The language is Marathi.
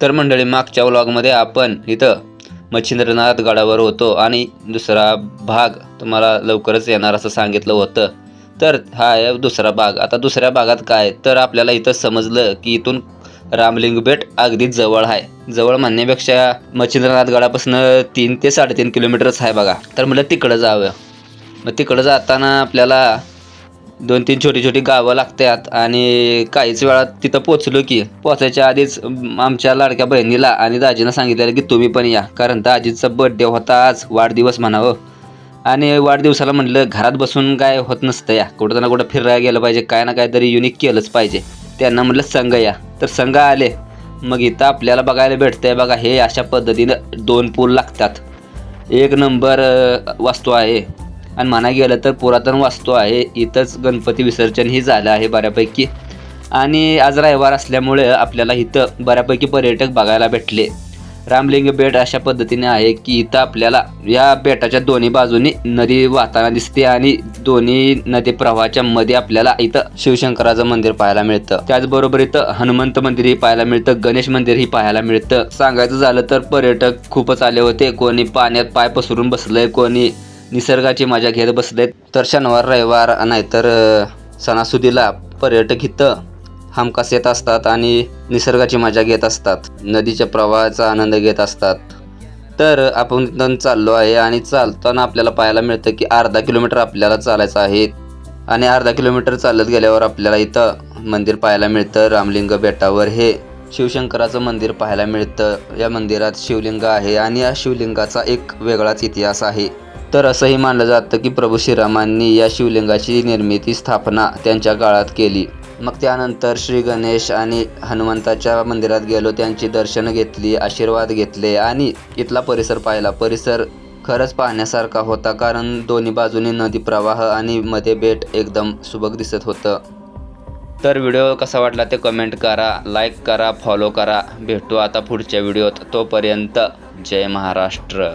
तर मंडळी मागच्या व्लॉगमध्ये आपण इथं मच्छिंद्रनाथ गडावर होतो आणि दुसरा भाग तुम्हाला लवकरच येणार असं सांगितलं होतं. तर हा आहे दुसरा भाग. आता दुसऱ्या भागात काय तर आपल्याला इथं समजलं की इथून रामलिंग बेट अगदी जवळ आहे. जवळ म्हणण्यापेक्षा मच्छिंद्रनाथ गडापासून तीन ते साडेतीन किलोमीटरच आहे बघा. तर म्हटलं तिकडं जावं मग तिकडं जाताना आपल्याला दोन तीन छोटी छोटी गावं लागतात आणि काहीच वेळात तिथं पोचलो की पोचायच्या आधीच आमच्या लाडक्या बहिणीला आणि दाजीनं सांगितलेलं की तुम्ही पण या कारण दाजीचा बर्थडे होता आज वाढदिवस म्हणावं. आणि वाढदिवसाला म्हटलं घरात बसून काय होत नसतं या कुठं ना कुठं फिरायला गेलं पाहिजे काय ना काहीतरी युनिक केलंच पाहिजे. त्यांना म्हटलं संघ या. तर संघ आले. मग इथं आपल्याला बघायला भेटतंय बघा हे अशा पद्धतीनं दोन पूल लागतात. एक नंबर वास्तू आहे. आणि म्हणा गेलं तर पुरातन वास्तू आहे इथंच गणपती विसर्जन ही झालं आहे बऱ्यापैकी. आणि आज रविवार असल्यामुळे आपल्याला इथं बऱ्यापैकी पर्यटक बघायला भेटले. रामलिंग बेट अशा पद्धतीने आहे की इथं आपल्याला या बेटाच्या दोन्ही बाजूनी नदी वाहताना दिसते आणि दोन्ही नदी प्रवाहाच्या मध्ये आपल्याला इथं शिवशंकराचं मंदिर पाहायला मिळतं. त्याचबरोबर इथं हनुमंत मंदिरही पाहायला मिळतं गणेश मंदिरही पाहायला मिळतं. सांगायचं झालं तर पर्यटक खूपच आले होते. कोणी पाण्यात पाय पसरून बसलंय कोणी निसर्गाची मजा घेत बसलेत. तर शनिवार रविवार नाहीतर तर सणासुदीला पर्यटक इथं हमखास येत असतात आणि निसर्गाची मजा घेत असतात. नदीच्या प्रवाहाचा आनंद घेत असतात. तर आपण इथून चाललो आहे आणि चालताना आपल्याला पाहायला मिळतं की अर्धा किलोमीटर आपल्याला चालायचं आहे. आणि अर्धा किलोमीटर चालत गेल्यावर आपल्याला इथं मंदिर पाहायला मिळतं. रामलिंग बेटावर हे शिवशंकराचं मंदिर पाहायला मिळतं. या मंदिरात शिवलिंग आहे आणि या शिवलिंगाचा एक वेगळाच इतिहास आहे. तर असंही मानलं जातं की प्रभू श्रीरामांनी या शिवलिंगाची निर्मिती स्थापना त्यांच्या काळात केली. मग त्यानंतर श्री गणेश आणि हनुमंताच्या मंदिरात गेलो त्यांची दर्शनं घेतली आशीर्वाद घेतले आणि इथला परिसर पाहिला. परिसर खरंच पाहण्यासारखा होता कारण दोन्ही बाजूनी नदी प्रवाह आणि मध्ये बेट एकदम सुबक दिसत होतं. तर व्हिडिओ कसा वाटला ते कमेंट करा लाईक करा फॉलो करा. भेटू आता पुढच्या व्हिडिओत. तोपर्यंत जय महाराष्ट्र.